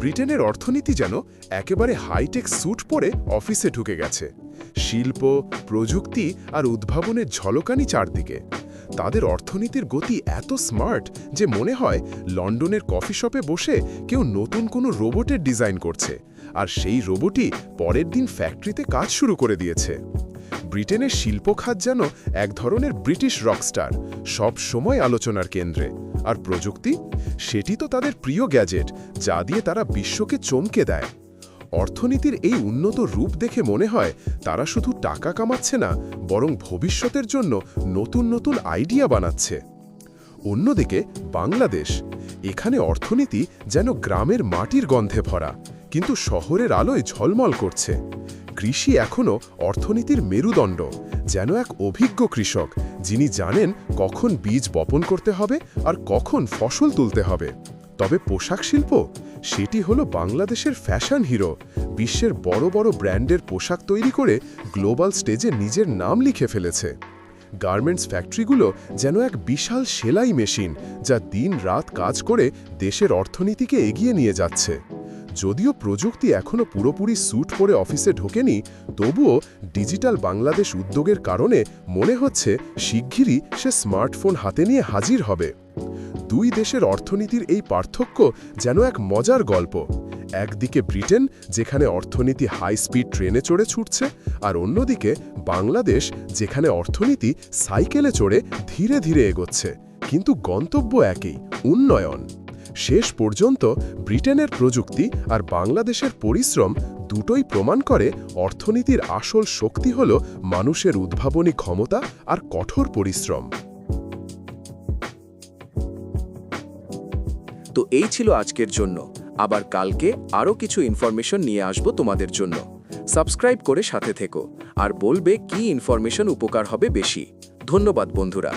ব্রিটেনের অর্থনীতি যেন একেবারে হাইটেক স্যুট পরে অফিসে ঢুকে গেছে। শিল্প, প্রযুক্তি আর উদ্ভাবনের ঝলকানি চারদিকে। তাদের অর্থনীতির গতি এত স্মার্ট যে মনে হয় লন্ডনের কফি শপে বসে কেউ নতুন কোনো রোবটের ডিজাইন করছে। আর সেই রোবটই পরের দিন ফ্যাক্টরিতে কাজ শুরু করে দিয়েছে। ব্রিটেনের শিল্পখাত যেন এক ধরনের ব্রিটিশ রকস্টার, সব সময় আলোচনার কেন্দ্রে। আর প্রযুক্তি? সেটি তো তাদের প্রিয় গ্যাজেট, যা দিয়ে তারা বিশ্বকে চমকে দেয়। অর্থনীতির এই উন্নত রূপ দেখে মনে হয় তারা শুধু টাকা কামাচ্ছে না, বরং ভবিষ্যতের জন্য নতুন নতুন আইডিয়া বানাচ্ছে। অন্যদিকে, বাংলাদেশ। এখানে অর্থনীতি যেন গ্রামের মাটির গন্ধে ভরা, কিন্তু শহরের আলোয় ঝলমল করছে। কৃষি এখনও অর্থনীতির মেরুদণ্ড, যেন এক অভিজ্ঞ কৃষক, যিনি জানেন কখন বীজ বপন করতে হবে আর কখন ফসল তুলতে হবে। তবে পোশাক শিল্প, সেটি হলো বাংলাদেশের ফ্যাশন হিরো, বিশ্বের বড় বড় ব্র্যান্ডের পোশাক তৈরি করে গ্লোবাল স্টেজে নিজের নাম লিখে ফেলেছে। গার্মেন্টস ফ্যাক্টরিগুলো যেন এক বিশাল সেলাই মেশিন, যা দিন রাত কাজ করে দেশের অর্থনীতিকে এগিয়ে নিয়ে যাচ্ছে। যদিও প্রযুক্তি এখনও পুরোপুরি স্যুট করে অফিসে ঢোকেনি, তবুও ডিজিটাল বাংলাদেশ উদ্যোগের কারণে মনে হচ্ছে শিগগিরই সে স্মার্টফোন হাতে নিয়ে হাজির হবে। দুই দেশের অর্থনীতির এই পার্থক্য যেন এক মজার গল্প। একদিকে ব্রিটেন, যেখানে অর্থনীতি হাই স্পিড ট্রেনে চড়ে ছুটছে, আর অন্যদিকে বাংলাদেশ, যেখানে অর্থনীতি সাইকেলে চড়ে ধীরে ধীরে এগোচ্ছে। কিন্তু গন্তব্য একই, উন্নয়ন। শেষ পর্যন্ত ব্রিটেনের প্রযুক্তি আর বাংলাদেশের পরিশ্রম দুটোই প্রমাণ করে অর্থনীতির আসল শক্তি হল মানুষের উদ্ভাবনী ক্ষমতা আর কঠোর পরিশ্রম। তো এই ছিল আজকের জন্য। আবার কালকে আরও কিছু ইনফরমেশন নিয়ে আসব তোমাদের জন্য। সাবস্ক্রাইব করে সাথে থেকো। আর বলবে কি ইনফরমেশন উপকার হবে বেশি। ধন্যবাদ বন্ধুরা।